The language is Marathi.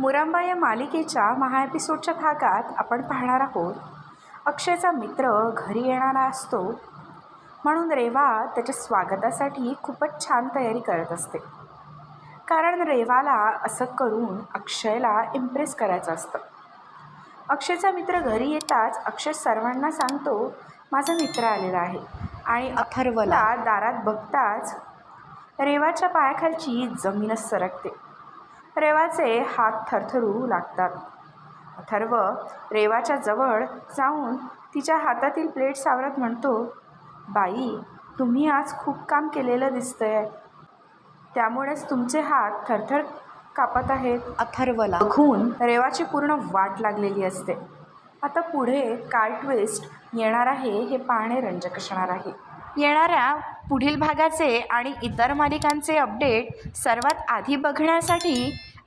मुरांबा या मालिकेच्या महा एपिसोडच्या भागात आपण पाहणार आहोत. अक्षयचा मित्र घरी येणारा असतो. म्हणून रेवा त्याच्या स्वागतासाठी खूपच छान तयारी करत असते. कारण रेवाला असं करून अक्षयला इम्प्रेस करायचं असतं. अक्षयचा मित्र घरी येताच अक्षय सर्वांना सांगतो माझा मित्र आलेला आहे. आणि अथर्वला. दारात बघताच रेवाच्या पायाखालची जमीनच सरकते. रेवाचे हात थरथरू लागतात. अथर्व रेवाच्या जवळ जाऊन तिच्या हातातील प्लेट सावरत म्हणतो बाई तुम्ही आज खूप काम केलेलं दिसतंय. त्यामुळेच तुमचे हात थरथर कापत आहेत. अथर्वला बघून रेवाची पूर्ण वाट लागलेली असते. आता पुढे काय ट्विस्ट येणार आहे हे पाहणे रंजक असणार आहे. येणाऱ्या पुढील भागाचे आणि इतर मालिकांचे अपडेट सर्वात आधी बघण्यासाठी